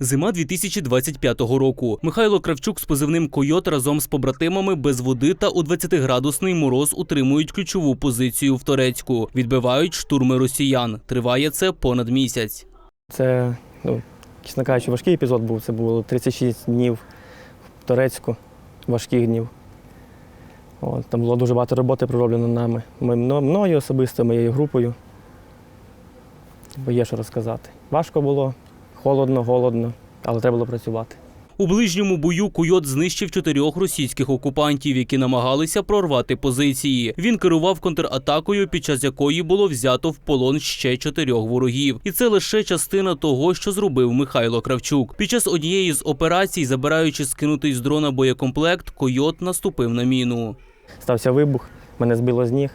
Зима 2025 року. Михайло Кравчук з позивним Койот разом з побратимами без води та у 20-градусний мороз утримують ключову позицію в Торецьку. Відбивають штурми росіян. Триває це понад місяць. Це, ну, чесно кажучи, важкий епізод був. Це було 36 днів в Турецьку, важких днів. От, там було дуже багато роботи пророблено нами. Ми, мною особисто, моєю групою. Бо є що розказати. Важко було, холодно, голодно, але треба було працювати. У ближньому бою Койот знищив чотирьох російських окупантів, які намагалися прорвати позиції. Він керував контратакою, під час якої було взято в полон ще чотирьох ворогів. І це лише частина того, що зробив Михайло Кравчук. Під час однієї з операцій, забираючи скинутий з дрона боєкомплект, Койот наступив на міну. Стався вибух, мене збило з ніг.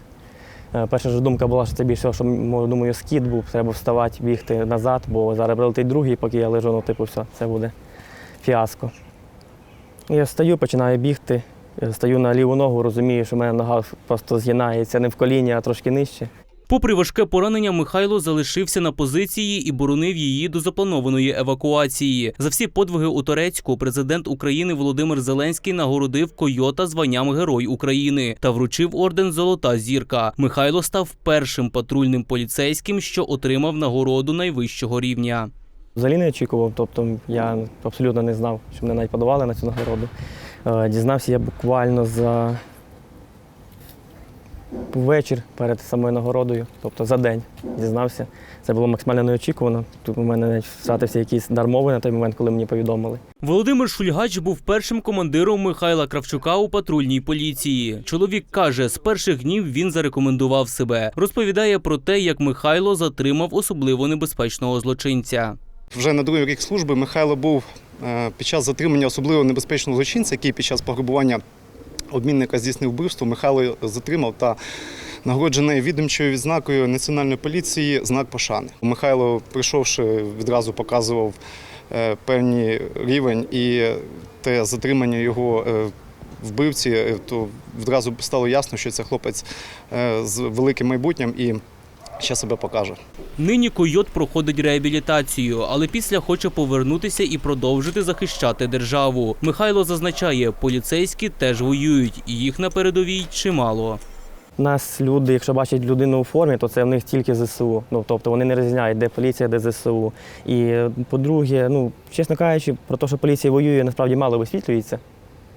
Е, Перша ж думка була, що це більше, що думаю, скіт був, треба вставати, бігти назад, бо зараз прилетить другий, поки я лежу, ну типу, все, це буде фіаско. Я встаю, починаю бігти, е, стаю на ліву ногу, розумію, що в мене нога просто згинається не в коліні, а трошки нижче. Попри важке поранення, Михайло залишився на позиції і боронив її до запланованої евакуації. За всі подвиги у Турецьку президент України Володимир Зеленський нагородив Койота званням Герой України та вручив орден Золота зірка. Михайло став першим патрульним поліцейським, що отримав нагороду найвищого рівня. Взагалі не очікував, тобто я абсолютно не знав, що мене навіть подавали на цю нагороду. Е, Дізнався я буквально за вечір перед самою нагородою, тобто за день дізнався. Це було максимально неочікувано. Тут у мене навіть втратився якийсь дармови на той момент, коли мені повідомили. Володимир Шульгач був першим командиром Михайла Кравчука у патрульній поліції. Чоловік каже, з перших днів він зарекомендував себе. Розповідає про те, як Михайло затримав особливо небезпечного злочинця. Вже на другий рік служби Михайло був е, під час затримання особливо небезпечного злочинця, який під час пограбування обмінника здійснив вбивство. Михайло затримав та нагороджений відомчою відзнакою національної поліції знак пошани. Михайло, прийшовши, відразу показував е, певний рівень і те затримання його. е, Вбивці, е, то відразу стало ясно, що це хлопець з великим майбутнім і ще себе покаже. Нині койот проходить реабілітацію, але після хоче повернутися і продовжити захищати державу. Михайло зазначає, поліцейські теж воюють, і їх на передовій чимало. Нас люди, якщо бачать людину у формі, то це в них тільки ЗСУ. Ну тобто вони не розрізняють, де поліція, де ЗСУ. І по-друге, ну чесно кажучи, про те, що поліція воює, насправді мало висвітлюється.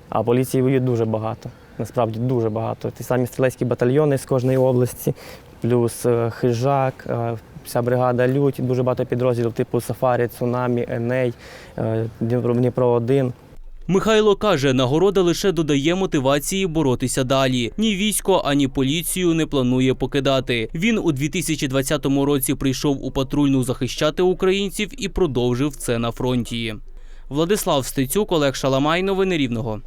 А поліції воює дуже багато. Насправді дуже багато. Ті самі стрілецькі батальйони з кожної області, плюс е, хижак, е, вся бригада Лють, дуже багато підрозділів типу Сафарі, Цунамі, Еней, е, Дніпро, Дніпро 1 Михайло каже, нагорода лише додає мотивації боротися далі. Ні військо, ані поліцію не планує покидати. Він у 2020 році прийшов у патрульну захищати українців і продовжив це на фронті. Владислав Стецюк, Олег Шаламай, новини Рівного.